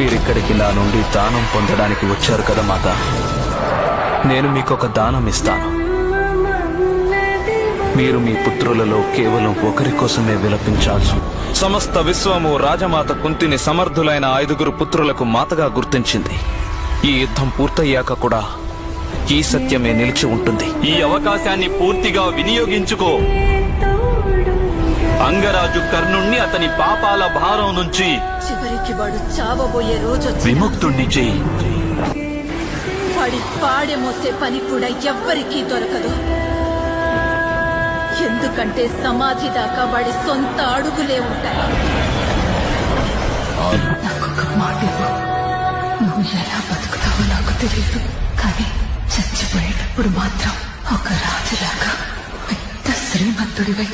మీరిక్కడికి నా నుండి దానం పొందడానికి వచ్చారు కదా మాత. నేను మీకు ఒక దానం ఇస్తాను. మీరు మీ పుత్రులలో కేవలం ఒకరి కోసమే విలపించాల్సి సమస్త విశ్వము రాజమాత కుంతిని సమర్థులైన ఐదుగురు పుత్రులకు మాతగా గుర్తించింది. ఈ యుద్ధం పూర్తయ్యాక కూడా ఈ సత్యమే నిలిచి ఉంటుంది. ఈ అవకాశాన్ని పూర్తిగా వినియోగించుకో. అంగరాజు కర్ణుణ్ణి అతని పాపాల భారం నుంచి చివరికి వాడు చావబోయే రోజు విముక్తుణ్ణి చేయి. వాడి పాడె మోసే పని కూడా ఎవ్వరికీ దొరకదు. ఎందుకంటే సమాధి దాకా వాడి సొంత అడుగులే ఉంటాయి. నువ్వు ఎలా బతుకుతావో నాకు తెలియదు కానీ చచ్చిపోయేటప్పుడు మాత్రం ఒక రాజులాగా పెద్ద శ్రీమంతుడివై